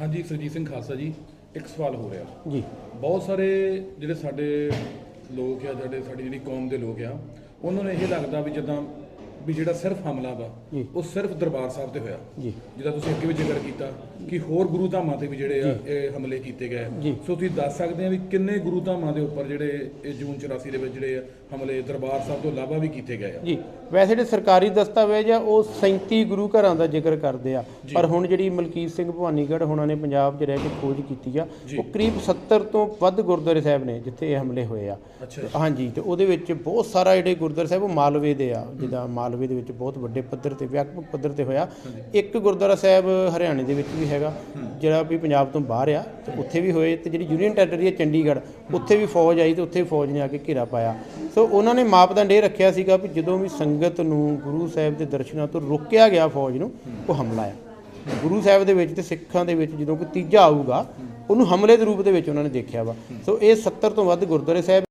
ਹਾਂਜੀ ਸਰਜੀਤ ਸਿੰਘ ਖਾਲਸਾ ਜੀ ਇੱਕ ਸਵਾਲ ਹੋ ਰਿਹਾ। ਜੀ। ਬਹੁਤ ਸਾਰੇ ਜਿਹੜੇ ਸਾਡੇ ਲੋਕ ਆ ਜਿਹੜੇ ਸਾਡੀ ਜਿਹੜੀ ਕੌਮ ਦੇ ਲੋਕ ਆ ਉਹਨਾਂ ਨੂੰ ਇਹ ਲੱਗਦਾ ਵੀ ਜਦੋਂ ਵੀ ਜਿਹੜਾ ਸਿਰਫ ਹਮਲਾ ਵਾ। ਉਹ ਸਿਰਫ ਦਰਬਾਰ ਸਾਹਿਬ ਤੇ ਹੋਇਆ। ਜਿਹਦਾ ਤੁਸੀਂ ਅੱਗੇ ਵੀ ਜ਼ਿਕਰ ਕੀਤਾ ਕਿ ਹੋਰ ਗੁਰੂ ਧਾਮਾਂ ਤੇ ਵੀ ਜਿਹੜੇ ਆ ਇਹ ਹਮਲੇ ਕੀਤੇ ਗਏ। ਸੋ ਤੁਸੀਂ ਦੱਸ ਸਕਦੇ ਆ ਵੀ ਕਿੰਨੇ ਗੁਰੂ ਧਾਮਾਂ ਦੇ ਉੱਪਰ ਜਿਹੜੇ ਇਹ ਜੂਨ 84 ਦੇ ਵਿੱਚ ਜਿਹੜੇ ਹਮਲੇ ਦਰਬਾਰ ਸਾਹਿਬ ਤੋਂ ਇਲਾਵਾ ਵੀ ਕੀਤੇ ਗਏ ਆ। ਜੀ। ਵੈਸੇ ਜਿਹੜੇ ਸਰਕਾਰੀ ਦਸਤਾਵੇਜ਼ ਆ ਉਹ 37 ਗੁਰੂ ਘਰਾਂ ਦਾ ਜ਼ਿਕਰ ਕਰਦੇ ਆ। ਪਰ ਹੁਣ ਜਿਹੜੀ ਮਲਕੀਤ ਸਿੰਘ ਭਵਾਨੀਗੜ੍ਹ ਹੁਣਾਂ ਨੇ ਪੰਜਾਬ 'ਚ ਰਹਿ ਕੇ ਖੋਜ ਕੀਤੀ ਆ ਉਹ ਕਰੀਬ 70 ਤੋਂ ਵੱਧ ਗੁਰਦੁਆਰੇ ਸਾਹਿਬ ਨੇ ਜਿੱਥੇ ਇਹ ਹਮਲੇ ਹੋਏ ਆ। ਹਾਂਜੀ ਤੇ ਉਹਦੇ ਵਿੱਚ ਬਹੁਤ ਸਾਰਾ ਜਿਹੜੇ ਗੁਰਦੁਆਰਾ ਸਾਹਿਬ ਉਹ ਮਾਲਵੇ ਦੇ ਆ ਜਿੱਦਾਂ ਮਾਲਵੇ ਦੇ ਵਿੱਚ ਬਹੁਤ ਵੱਡੇ ਪੱਧਰ ਤੇ, ਵਿਆਪਕ ਪੱਧਰ ਤੇ ਹੋਇਆ। ਇੱਕ ਗੁਰਦੁਆਰਾ ਸਾਹਿਬ ਹਰਿਆਣੇ ਦੇ ਵਿੱਚ ਵੀ ਹੈਗਾ, ਜਿਹੜਾ ਵੀ ਪੰਜਾਬ ਤੋਂ ਬਾਹਰ ਆ, ਤੇ ਉੱਥੇ ਵੀ ਹੋਏ, ਤੇ ਜਿਹੜੀ ਯੂਨੀਅਨ ਟੈਰੀਟਰੀ ਹੈ ਚੰਡੀਗੜ੍ਹ, ਉੱਥੇ ਵੀ ਫੌਜ ਆਈ ਤੇ ਉੱਥੇ ਫੌਜ ਨੇ ਆ ਕੇ ਘੇਰਾ ਪਾਇਆ। ਸੋ ਉਹਨਾਂ ਨੇ ਮਾਪਦੰਡ ਇਹ ਰੱਖਿਆ ਸੀਗਾ ਵੀ ਜਦੋਂ ਵੀ ਸੰਗਤ ਨੂੰ ਗੁਰੂ ਸਾਹਿਬ ਦੇ ਦਰਸ਼ਨਾਂ ਤੋਂ ਰੋਕਿਆ ਗਿਆ ਫੌਜ ਨੂੰ, ਉਹ ਹਮਲਾ ਆ। ਗੁਰੂ ਸਾਹਿਬ ਦੇ ਵਿੱਚ ਤੇ ਸਿੱਖਾਂ ਦੇ ਵਿੱਚ ਜਦੋਂ ਕੋਈ ਤੀਜਾ ਆਊਗਾ, ਉਹਨੂੰ ਹਮਲੇ ਦੇ ਰੂਪ ਦੇ ਵਿੱਚ ਉਹਨਾਂ ਨੇ ਦੇਖਿਆ ਵਾ। ਸੋ ਇਹ 70 ਤੋਂ ਵੱਧ ਗੁਰਦੁਆਰੇ ਸਾਹਿਬ